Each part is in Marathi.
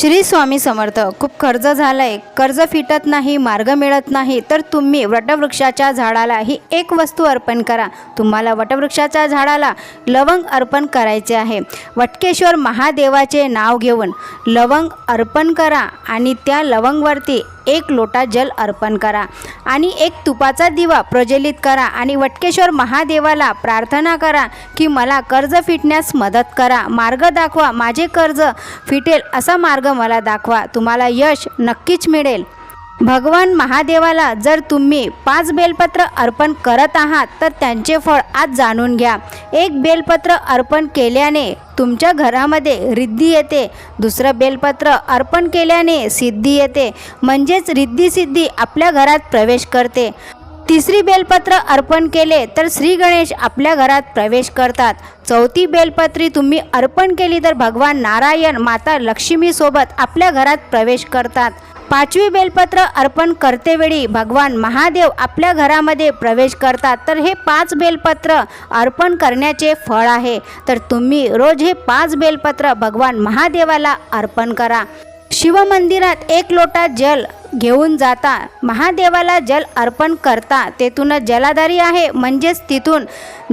श्री स्वामी समर्थ खूप कर्ज आहे कर्ज फिटत नाही मार्ग मिळत नाही तर तुम्ही वटवृक्षाच्या झाडाला ही एक वस्तू अर्पण करा. तुम्हाला वटवृक्षाच्या झाडाला लवंग अर्पण करायचे आहे. वटकेश्वर महादेवाचे नाव घेऊन लवंग अर्पण करा आणि त्या लवंगवरती एक लोटा जल अर्पण करा आणि एक तुपाचा दिवा प्रज्वलित करा आणि वटकेश्वर महादेवाला प्रार्थना करा की मला कर्ज फिटण्यास मदत करा. मार्ग दाखवा माझे कर्ज फिटेल असा मार्ग मला दाखवा. तुम्हाला यश नक्कीच मिळेल. भगवान महादेवाला जर तुम्ही पाच बेलपत्र अर्पण करत आहात तर त्यांचे फळ आज जाणून घ्या. एक बेलपत्र अर्पण केल्याने तुमच्या घरामध्ये रिद्धी येते. दुसरं बेलपत्र अर्पण केल्याने सिद्धी येते. म्हणजेच रिद्धी सिद्धी आपल्या घरात प्रवेश करते. तिसरी बेलपत्र अर्पण केले तर श्री गणेश आपल्या घरात प्रवेश करतात. चौथी बेलपत्री तुम्ही अर्पण केली तर भगवान नारायण माता लक्ष्मीसोबत आपल्या घरात प्रवेश करतात. पाचवी बेलपत्र अर्पण करतेवेळी भगवान महादेव आपल्या घरामध्ये प्रवेश करतात. तर हे पाच बेलपत्र अर्पण करण्याचे फळ आहे. तर तुम्ही रोज हे पाच बेलपत्र भगवान महादेवाला अर्पण करा. शिवमंदिरात एक लोटा जल घेऊन जाता. महादेवाला जल अर्पण करता. तेथूनच जलाधारी आहे. म्हणजेच तिथून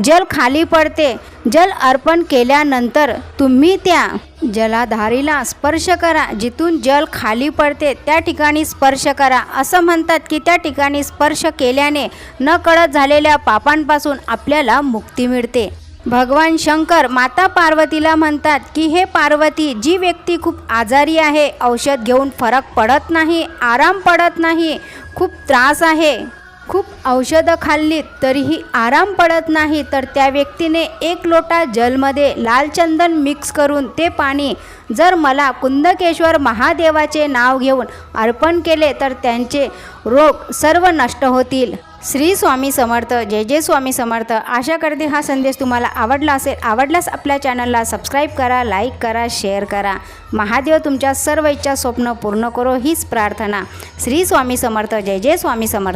जल खाली पडते. जल अर्पण केल्यानंतर तुम्ही त्या जलाधारीला स्पर्श करा. जिथून जल खाली पडते त्या ठिकाणी स्पर्श करा. असं म्हणतात की त्या ठिकाणी स्पर्श केल्याने न कळत झालेल्या पापांपासून आपल्याला मुक्ती मिळते. भगवान शंकर माता पार्वतीला म्हणतात की हे पार्वती जी व्यक्ती खूप आजारी आहे औषध घेऊन फरक पडत नाही आराम पडत नाही खूप त्रास आहे खूप औषधं खाल्लीत तरीही आराम पडत नाही तर त्या व्यक्तीने एक लोटा जलमध्ये लाल चंदन मिक्स करून ते पाणी जर मला कुंदकेश्वर महादेवाचे नाव घेऊन अर्पण केले तर त्यांचे रोग सर्व नष्ट होतील. श्री स्वामी समर्थ जय जय स्वामी समर्थ. आशा करते हा संदेश तुम्हाला आवडला असेल. आवडल्यास आपल्या चॅनलला सबस्क्राईब करा लाईक करा शेअर करा. महादेव तुमच्या सर्व इच्छा स्वप्न पूर्ण करो हीच प्रार्थना. श्री स्वामी समर्थ जय जय स्वामी समर्थ.